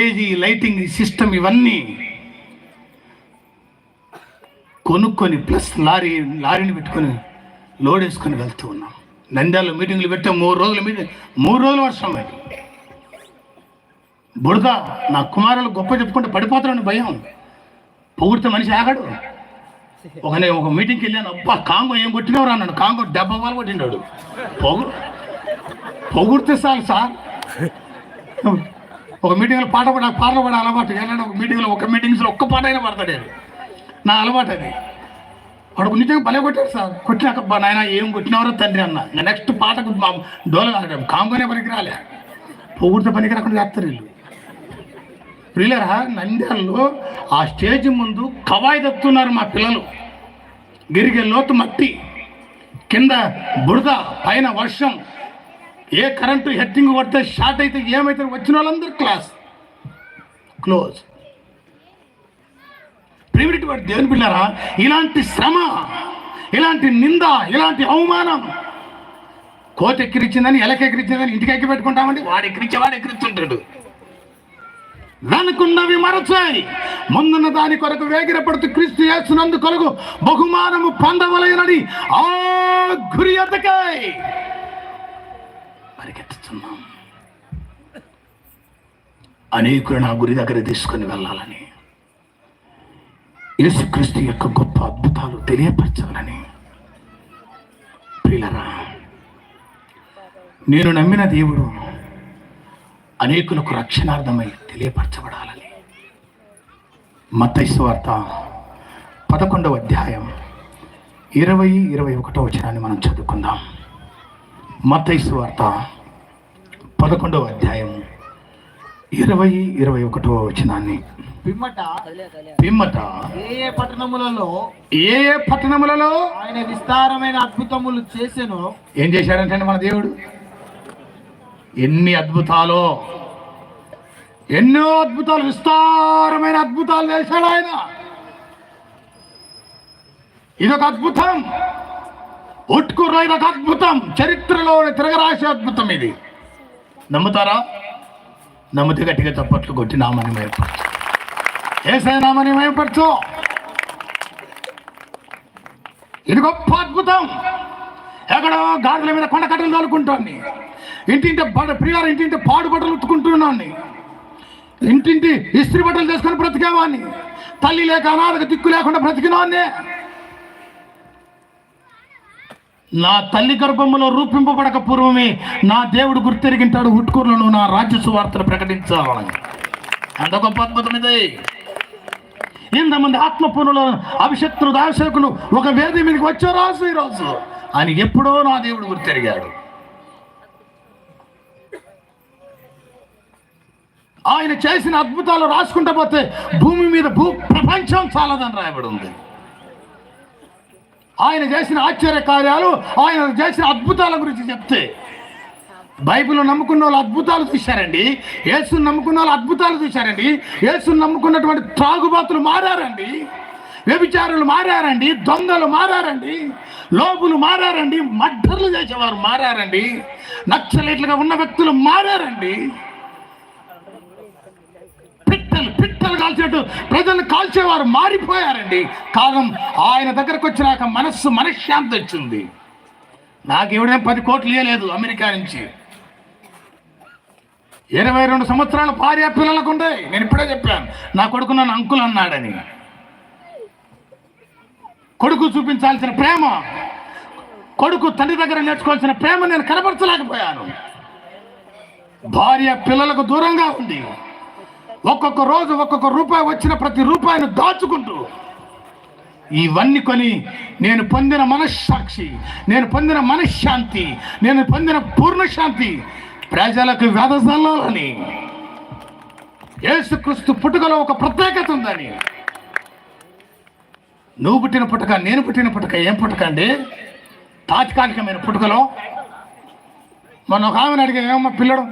AG lighting system ఇవన్నీ కొనుక్కొని plus lorry లారీని పెట్టుకొని లోడ్ వేసుకొని వెళ్తూ ఉన్నాం. నంద్యాలలో మీటింగ్లు పెట్టాం మూడు రోజుల మీటింగ్ మూడు రోజులు వర్షం అది. బుడద నా కుమారులు గొప్ప చెప్పుకుంటే పడిపోతారని భయం. పొగిడితే మనిషి ఆగాడు. ఒక నేను ఒక మీటింగ్కి వెళ్ళాను అబ్బా కాంగో ఏం కొట్టినవరా అన్నాడు. కాంగో డెబ్బై వాళ్ళు కొట్టినాడు పొగు పొగిడితే చాలు సార్. ఒక మీటింగ్లో పాట పడ పాటలు పడే అలవాటు. ఏంటంటే ఒక మీటింగ్లో ఒక మీటింగ్స్లో ఒక్క పాట అయినా పడతాడు నా అలవాటు అది. వాడు నిజంగా భలే కొట్టాడు సార్. కొట్టినాక నాయన ఏం కొట్టినవరో తండ్రి అన్న. నెక్స్ట్ పాటకు మా డోల కాంగోనే పనికి రాలే పొగిడితే పనికి రాకుండా చేస్తారు వీళ్ళు. ప్రియులరా నంద్యాలలో ఆ స్టేజ్ ముందు కవాయి తప్పుతున్నారు మా పిల్లలు. గిరిగే లోతు మట్టి. కింద బురద పైన వర్షం. ఏ కరెంటు హెడ్డింగ్ పడితే షార్ట్ అయితే ఏమైతే వచ్చిన వాళ్ళందరూ క్లాస్. క్లోజ్. ప్రివిటీ వాడు దేవుని పిల్లరా ఇలాంటి శ్రమ ఇలాంటి నింద ఇలాంటి అవమానం కోత ఎక్కిరిచ్చిందని ఎలక ఎక్కిరిచ్చిందని ఇంటికి ఎక్కి పెట్టుకుంటామండి? వాడు ఎక్కిరిచ్చి వాడు ఎక్కిరిచ్చుంటాడు. వెనుకున్నవి మరచాయి. ముందున్న దాని కొరకు వేగిరపడుతూ క్రీస్తు చేస్తున్నందు కొరకు బహుమానము పొందవలయనని ఆ గురి ఎద్దకై పరిగెత్తుతున్నాం. అనేకులు నా గురి దగ్గర తీసుకొని వెళ్ళాలని యేసుక్రీస్తు యొక్క గొప్ప అద్భుతాలు తెలియపరచాలని. ప్రియులరా నేను నమ్మిన దేవుడు అనేకులకు రక్షణార్థమై తెలియపరచబడాలని. మత్తైసు వార్త పదకొండవ అధ్యాయం ఇరవై ఇరవై ఒకటో వచనాన్ని మనం చదువుకుందాం. మత్తైసు వార్త పదకొండవ అధ్యాయం ఇరవై ఇరవై ఒకటో వచనాన్ని. పిమ్మట పిమ్మట ఏ ఏ పట్టణములలో ఏ ఏ పట్టణములలో ఆయన విస్తారమైన అద్భుతములు చేసెను ఏం చేశాడంటే మన దేవుడు? ఎన్ని అద్భుతాలు ఎన్నో అద్భుతాలు విస్తారమైన అద్భుతాలు చేశాడు ఆయన. ఇదొక అద్భుతం. ఒట్టుకుర్ర ఇదొక అద్భుతం. చరిత్రలో తిరగరాసే అద్భుతం ఇది. నమ్ముతారా? నమ్మితే గట్టిగా చప్పట్లు కొట్టి నామని మేపరచు ఏసే నామని మేపరచు ఇది గొప్ప అద్భుతం. ఎక్కడో గాడుల మీద కొండ కట్టలు తోలుకుంటోంది ఇంటింటి బడ ప్రియారు ఇంటింటి పాడు బట్టలు ఉత్తుకుంటున్నాన్ని. ఇంటింటి ఇస్త్రీ బట్టలు చేసుకొని బ్రతికేవాడిని తల్లి లేక అనాథకు దిక్కు లేకుండా బ్రతికినవాన్నే నా తల్లి గర్భములో రూపింపబడక పూర్వమే నా దేవుడు గుర్తెరిగింటాడు హుట్కూరులను నా రాజ్య సువార్తను ప్రకటించాలని. అంత గొప్ప అద్భుతం ఇది. ఇంతమంది ఆత్మపూర్ణుల అభిషక్తులు దాశకులు ఒక వేది మీదకి వచ్చే రాజు ఈ ఆయన ఎప్పుడో నా దేవుడు గుర్తెరిగాడు. ఆయన చేసిన అద్భుతాలు రాసుకుంటా పోతే భూమి మీద భూ ప్రపంచం చాలదని రాయబడి ఉంది. ఆయన చేసిన ఆశ్చర్య కార్యాలు ఆయన చేసిన అద్భుతాల గురించి చెప్తే. బైబిల్ నమ్ముకున్న వాళ్ళు అద్భుతాలు చూశారండి. యేసుని నమ్ముకున్న వాళ్ళు అద్భుతాలు చూశారండి. యేసుని నమ్ముకున్నటువంటి త్రాగుబాతులు మారారండి. వ్యభిచారులు మారారండి. దొంగలు మారారండి. లోపులు మారారండి. మడ్డర్లు చేసేవారు మారారండి. నక్సలైట్లుగా ఉన్న వ్యక్తులు మారారండి. పిట్టలు ప్రజలను కాల్చేవారు మారిపోయారండి. కాలం ఆయన దగ్గరకు వచ్చినాక మనస్సు మనశ్శాంతి వచ్చింది. నాకు ఎవడేం పది కోట్లు ఇవ్వలేదు అమెరికా నుంచి. ఇరవై రెండు సంవత్సరాలు భార్య పిల్లలకు ఉండే. నేను ఇప్పుడే చెప్పాను నా కొడుకు నన్ను అంకుల్ అన్నాడని. కొడుకు చూపించాల్సిన ప్రేమ కొడుకు తండ్రి దగ్గర నేర్చుకోవాల్సిన ప్రేమ నేను కనపరచలేకపోయాను భార్య పిల్లలకు దూరంగా ఉంది. ఒక్కొక్క రోజు ఒక్కొక్క రూపాయి వచ్చిన ప్రతి రూపాయిని దాచుకుంటూ ఇవన్నీ కొని నేను పొందిన మనశ్సాక్షి నేను పొందిన మనశ్శాంతి నేను పొందిన పూర్ణశాంతి ప్రజలకు వెదజల్లాలని యేసుక్రీస్తు పుట్టుకలో ఒక ప్రత్యేకత ఉందని. నువ్వు పుట్టిన పుట్టక నేను పుట్టిన పుట్టక ఏం పుట్టక అండి? తాత్కాలికమైన పుట్టుకలో. మొన్న ఒక ఆమెను అడిగా ఏమమ్మా పిల్లడు?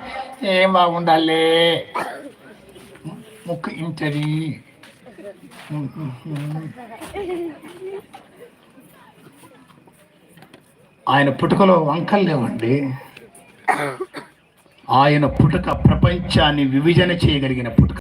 ఏం బాగుండాలి? ముక్కు ఇంటది ఆయన పుట్టుకలో వంకలు లేవండి. ఆయన పుట్టుక ప్రపంచాన్ని విభజన చేయగలిగిన పుట్టుక.